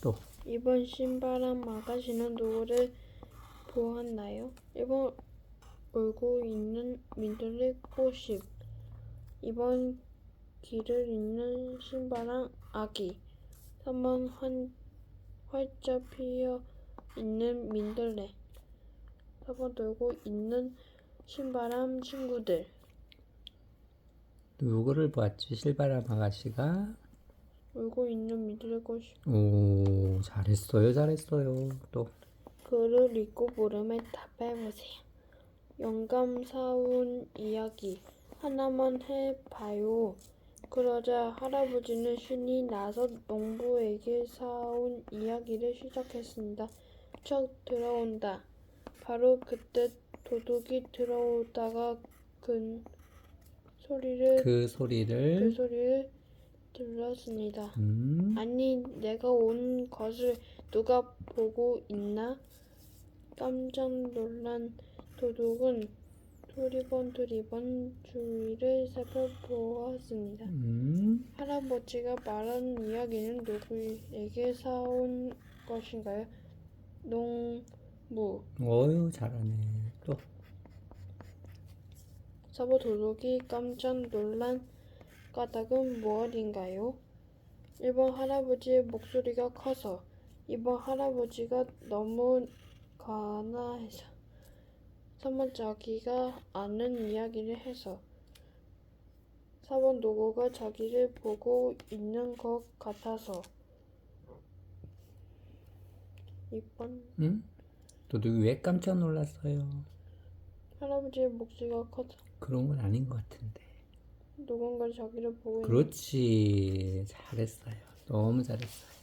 또. 이번 신바람 아가씨는 누구를 보았나요? 1번 울고 있는 민들레 꽃잎 2번 길을 잇는 신바람 아기. 3번 환, 활짝 피어 있는 민들레. 4번 놀고 있는 신바람 친구들. 누구를 보았지? 실바람 아가씨가 울고 있는 꽃잎 오 잘했어요 잘했어요 또 글을 읽고 물음에 답해보세요. 영감 사온 이야기 하나만 해봐요. 그러자 할아버지는 신이 나서 농부에게 사온 이야기를 시작했습니다. 척 들어온다. 바로 그때 도둑이 들어오다가 그 소리를 그그 소리를 소리를 들었습니다. 음, 아니, 내가 온 것을 누가 보고 있나? 깜짝 놀란 도둑은 두리번 두리번 주위를 살펴보았습니다. 음, 할아버지가 말한 이야기는 누구에게 사온 것인가요? 농부. 어유 잘하네 또 사보 도둑이 깜짝 놀란 까닭은 무엇인가요? 1번 할아버지의 목소리가 커서 2번 할아버지가 너무 가난해서 3번 자기가 아는 이야기를 해서 4번 누구가 자기를 보고 있는 것 같아서 2번 응? 도둑이 왜 깜짝 놀랐어요? 할아버지의 목소리가 커서 그런 건 아닌 것 같은데 누군가 자기를 보고 있는 그렇지. 잘했어요. 너무 잘했어요